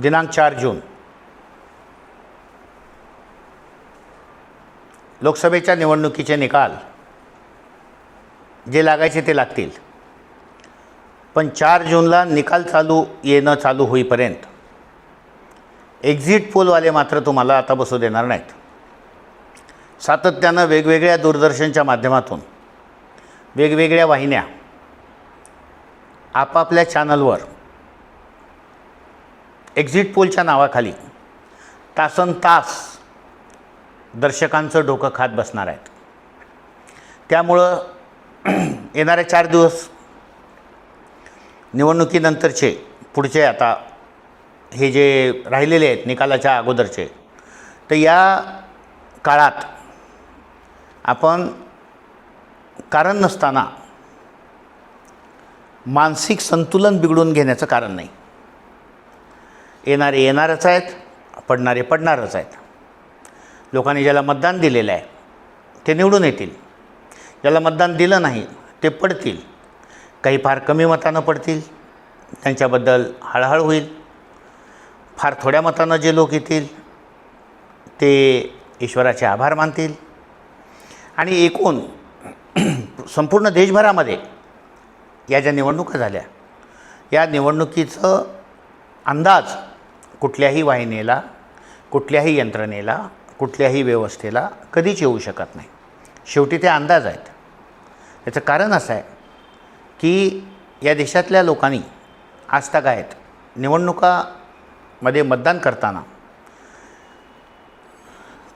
दिनांक चार जून. लोकसभेच्या निवडणुकीचे निकाल. जे लागायचे ते लागतील. पण चार जूनला निकाल चालू येणं चालू होईपर्यंत एक्झिट पोलवाले मात्र तुम्हाला आता बसू देणार नाहीत. सातत्यानं वेगवेगळ्या दूरदर्शनच्या माध्यमातून वेगवेगळ्या वाहिन्या आपापल्या चॅनलवर एक्झिट पोलच्या नावाखाली तासन तास दर्शकांचं डोकं खात बसणार आहेत. त्यामुळं येणारे चार दिवस निवडणुकीनंतरचे पुढचे आता हे जे राहिलेले आहेत निकालाच्या अगोदरचे तर या काळात आपण कारण नसताना मानसिक संतुलन बिघडून घेण्याचं कारण नाही. येणारे येणारच आहेत पडणारे पडणारच आहेत. लोकांनी ज्याला मतदान दिलेलं आहे ते निवडून येतील. ज्याला मतदान दिलं नाही ते पडतील. काही फार कमी मतानं पडतील. त्यांच्याबद्दल हळहळ होईल. फार थोड्या मतानं जे लोक येतील ते ईश्वराचे आभार मानतील. आणि एकूण संपूर्ण देशभरामध्ये या ज्या निवडणुका झाल्या या निवडणुकीचं अंदाज कुठल्याही वाहिनीला कुठल्याही यंत्रणेला कुठल्याही व्यवस्थेला कधीच येऊ शकत नाही. शेवटी ते अंदाज आहेत. याचं कारण असं आहे की या देशातल्या लोकांनी आजताक आहेत निवडणुकामध्ये मतदान करताना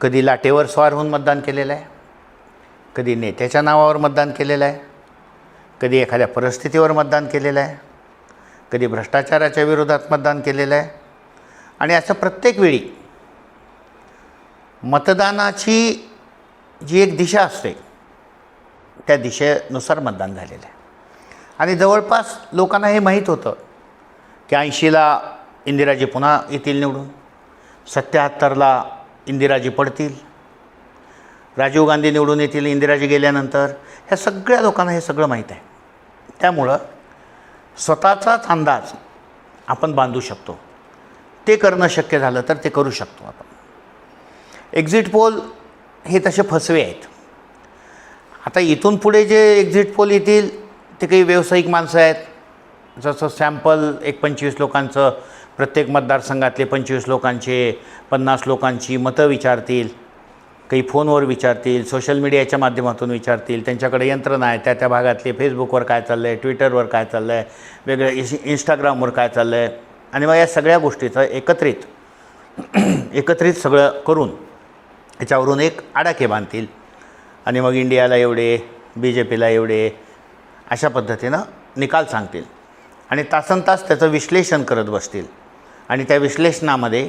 कधी लाटेवर स्वार होऊन मतदान केलेलं आहे कधी नेत्याच्या नावावर मतदान केलेलं आहे कधी एखाद्या परिस्थितीवर मतदान केलेलं आहे कधी भ्रष्टाचाराच्या विरोधात मतदान केलेलं आहे आणि असं प्रत्येक वेळी मतदानाची जी एक दिशा असते त्या दिशेनुसार मतदान झालेलं आहे. आणि जवळपास लोकांना हे माहीत होतं की ऐंशीला इंदिराजी पुन्हा येतील निवडून सत्याहत्तरला इंदिराजी पडतील राजीव गांधी निवडून येतील इंदिराजी गेल्यानंतर ह्या सगळ्या लोकांना हे सगळं माहीत आहे. त्यामुळं स्वतःचाच अंदाज आपण बांधू शकतो. ते करणं शक्य झालं तर ते करू शकतो आपण. एक्झिट पोल हे तसे फसवे आहेत. आता इथून पुढे जे एक्झिट पोल येतील ते काही व्यावसायिक माणसं आहेत. जसं सॅम्पल एक पंचवीस लोकांचं प्रत्येक मतदारसंघातले पंचवीस लोकांचे पन्नास लोकांची मतं विचारतील काही फोनवर विचारतील सोशल मीडियाच्या माध्यमातून विचारतील त्यांच्याकडे यंत्रणा आहे त्या त्या भागातले फेसबुकवर काय चाललं आहे ट्विटरवर काय चाललं आहे वेगळ्या इस इंस्टाग्रामवर काय चाललं आहे आणि मग या सगळ्या गोष्टीचं एकत्रित एकत्रित सगळं करून याच्यावरून एक आडाखे बांधतील. आणि मग इंडियाला एवढे बी जे पीला एवढे अशा पद्धतीनं निकाल सांगतील. आणि तासन तास त्याचं विश्लेषण करत बसतील. आणि त्या विश्लेषणामध्ये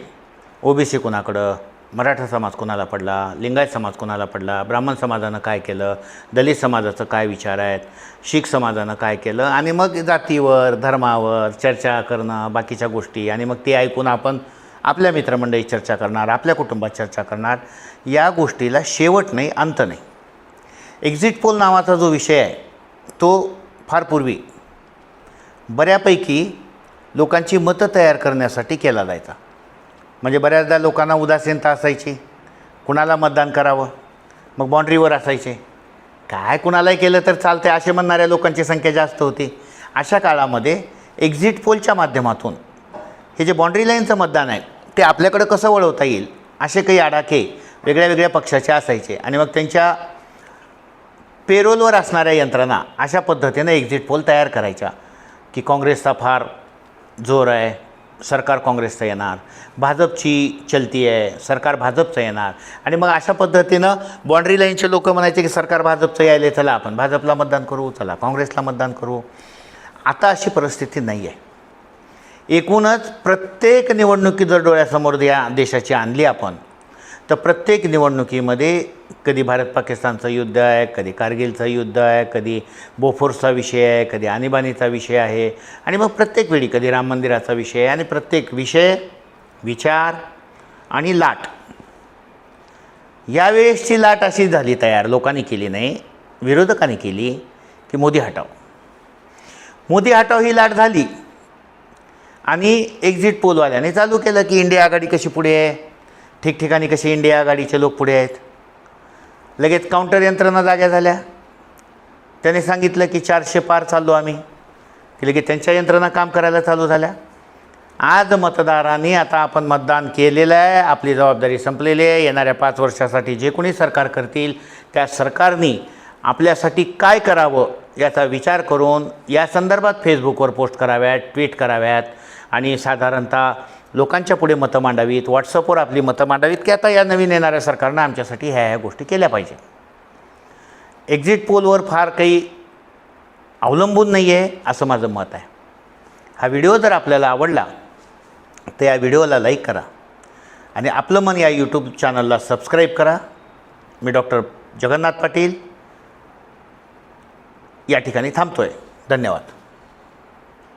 ओ बी सी कुणाकडं मराठा समाज कोणाला पडला? लिंगायत समाज कोणाला पडला? ब्राह्मण समाजानं काय केलं? दलित समाजाचं काय विचार आहेत? शीख समाजानं काय केलं? आणि मग जातीवर धर्मावर चर्चा करणं बाकीच्या गोष्टी. आणि मग ते ऐकून आपण आपल्या मित्रमंडळी चर्चा करणार आपल्या कुटुंबात चर्चा करणार. या गोष्टीला शेवट नाही अंत नाही. एक्झिट पोल नावाचा जो विषय आहे तो फार पूर्वी बऱ्यापैकी लोकांची मतं तयार करण्यासाठी केला जायचा. म्हणजे बऱ्याचदा लोकांना उदासीनता असायची. कुणाला मतदान करावं? मग बाँड्रीवर असायचे. काय कुणालाही केलं तर चालते असे म्हणणाऱ्या लोकांची संख्या जास्त होती. अशा काळामध्ये एक्झिट पोलच्या माध्यमातून हे जे बाँड्री लाईनचं मतदान आहे ते आपल्याकडं कसं वळवता येईल? असे काही आडाखे वेगळ्या वेगळ्या पक्षाचे असायचे आणि मग त्यांच्या पेरोलवर असणाऱ्या यंत्रणा अशा पद्धतीनं एक्झिट पोल तयार करायच्या. की काँग्रेसचा फार जोर आहे सरकार काँग्रेसचं येणार भाजपची चलती आहे सरकार भाजपचं येणार. आणि मग अशा पद्धतीनं बाँड्री लाईनचे लोक म्हणायचे की सरकार भाजपचं यायले चला आपण. भाजपला मतदान करू चला. काँग्रेसला मतदान करू. आता अशी परिस्थिती नाही आहे एकूणच प्रत्येक निवडणुकी जर डोळ्यासमोर या देशाची आणली आपण तर प्रत्येक निवडणुकीमध्ये कधी भारत पाकिस्तानचं युद्ध आहे कधी कारगिलचं युद्ध आहे कधी बोफोर्सचा विषय आहे कधी आणीबाणीचा विषय आहे. आणि मग प्रत्येक वेळी कधी राम मंदिराचा विषय आहे आणि प्रत्येक विषय विचार आणि लाट. यावेळेसची लाट अशी झाली तयार लोकांनी केली नाही विरोधकांनी केली की मोदी हटाव. मोदी हटाव ही लाट झाली आणि एक्झिट पोलवाल्याने चालू केलं की इंडिया आघाडी कशी पुढे आहे? ठिकठिकाणी कशी इंडिया आघाडीचे लोक पुढे आहेत? लगेच काउंटर यंत्रणा जाग्या झाल्या. त्याने सांगितलं की चारशे पार चाललो आम्ही. की लगेच त्यांच्या यंत्रणा काम करायला चालू झाल्या. आज मतदारांनी आता आपण मतदान केलेलं आहे. आपली जबाबदारी संपलेली आहे. येणाऱ्या पाच वर्षासाठी जे कोणी सरकार करतील त्या सरकारनी आपल्यासाठी काय करावं याचा विचार करून या संदर्भात फेसबुकवर पोस्ट कराव्यात ट्विट कराव्यात. आणि साधारणतः लोकांच्या पुढे मतं मांडावीत व्हॉट्सअपवर आपली मतं मांडावीत की आता या नवीन येणाऱ्या सरकारनं आमच्यासाठी ह्या ह्या गोष्टी केल्या पाहिजे. एक्झिट पोलवर फार काही अवलंबून नाही आहे असं माझं मत आहे. हा व्हिडिओ जर आपल्याला आवडला तर या व्हिडिओला लाईक करा आणि आपलं मन या यूट्यूब चॅनलला सबस्क्राईब करा. मी डॉक्टर जगन्नाथ पाटील या ठिकाणी थांबतो आहे धन्यवाद.